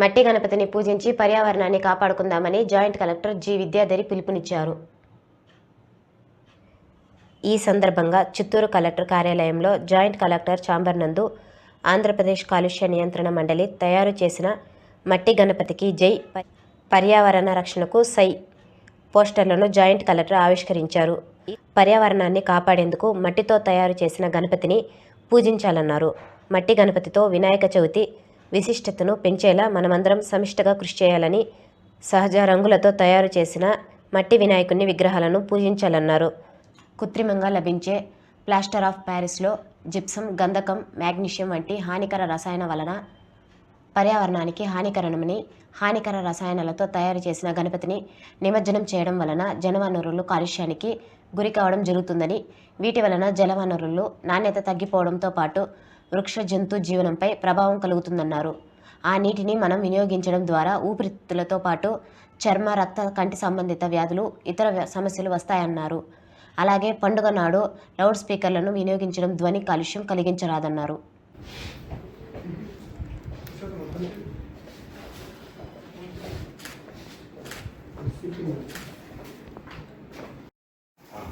మట్టి గణపతిని పూజించి పర్యావరణాన్ని కాపాడుకుందామని జాయింట్ కలెక్టర్ జి విద్యాధరి పిలుపునిచ్చారు. ఈ సందర్భంగా చిత్తూరు కలెక్టర్ కార్యాలయంలో జాయింట్ కలెక్టర్ చాంబర్ నందు ఆంధ్రప్రదేశ్ కాలుష్య నియంత్రణ మండలి తయారు చేసిన మట్టి గణపతికి జై పర్యావరణ రక్షణకు సై పోస్టర్లను జాయింట్ కలెక్టర్ ఆవిష్కరించారు. పర్యావరణాన్ని కాపాడేందుకు మట్టితో తయారు చేసిన గణపతిని పూజించాలన్నారు. మట్టి గణపతితో వినాయక చవితి విశిష్టతను పెంచేలా మనమందరం సమిష్టగా కృషి చేయాలని సహజ రంగులతో తయారు చేసిన మట్టి వినాయకుని విగ్రహాలను పూజించాలన్నారు. కృత్రిమంగా లభించే ప్లాస్టర్ ఆఫ్ ప్యారిస్లో జిప్సం గంధకం మ్యాగ్నీషియం వంటి హానికర రసాయన వలన పర్యావరణానికి హానికరణమని హానికర రసాయనాలతో తయారు చేసిన గణపతిని నిమజ్జనం చేయడం వలన జలవనరులు కాలుష్యానికి గురి కావడం జరుగుతుందని వీటి వలన జలవనరులు నాణ్యత తగ్గిపోవడంతో పాటు వృక్ష జంతు జీవనంపై ప్రభావం కలుగుతుందన్నారు. ఆ నీటిని మనం వినియోగించడం ద్వారా ఊపిరితిత్తులతో పాటు చర్మ రక్త కంటి సంబంధిత వ్యాధులు ఇతర సమస్యలు వస్తాయన్నారు. అలాగే పండుగ నాడు లౌడ్ స్పీకర్లను వినియోగించడం ధ్వని కాలుష్యం కలిగించరాదన్నారు.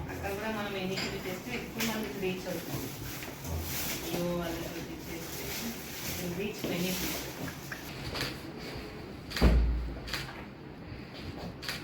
అక్కడ కూడా మనం ఎన్ని చేస్తే ఎక్కువ మందికి రీచ్ అవుతుంది రీచ్ బెనిఫిట్